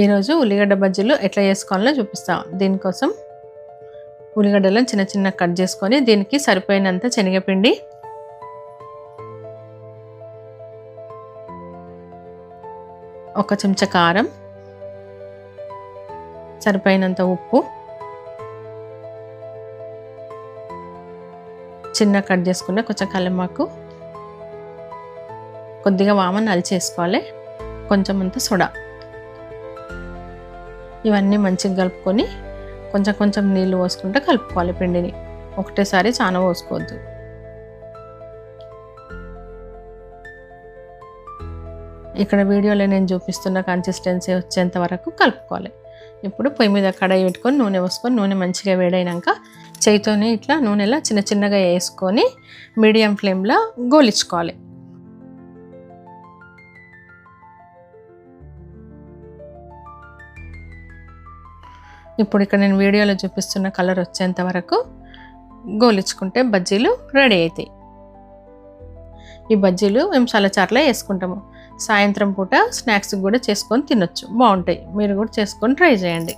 ఈరోజు ఉల్లిగడ్డ బజ్జీలు ఎట్లా చేసుకోవాలో చూపిస్తాం. దీనికోసం ఉల్లిగడ్డలను చిన్న చిన్న కట్ చేసుకొని దీనికి సరిపోయినంత శనగపిండి ఒక చెంచా కారం సరిపోయినంత ఉప్పు చిన్న కట్ చేసుకున్న కొంచెం కల్లెమాకు కొద్దిగా వామ నలిచేసుకోవాలి కొంచెం అంత సోడా. ఇవన్నీ మంచిగా కలుపుకొని కొంచెం కొంచెం నీళ్ళు పోసుకుంటే కలుపుకోవాలి పిండిని. ఒకటేసారి చాలా పోసుకోవద్దు. ఇక్కడ వీడియోలో నేను చూపిస్తున్న కన్సిస్టెన్సీ వచ్చేంత వరకు కలుపుకోవాలి. ఇప్పుడు పొయ్యి మీద కడాయి పెట్టుకొని నూనె పోసుకొని నూనె మంచిగా వేడైనాక చేయితోనే ఇట్లా నూనెలా చిన్న చిన్నగా వేసుకొని మీడియం ఫ్లేమ్లో గోలించుకోవాలి ఇప్పుడు ఇక్కడ నేను వీడియోలో చూపిస్తున్న కలర్ వచ్చేంత వరకు గోలించుకుంటే బజ్జీలు రెడీ అవుతాయి ఈ బజ్జీలు మేము చల్లచారులో వేసుకుంటాము. సాయంత్రం పూట స్నాక్స్ కూడా చేసుకొని తినొచ్చు. బాగుంటాయి. మీరు కూడా చేసుకొని ట్రై చేయండి.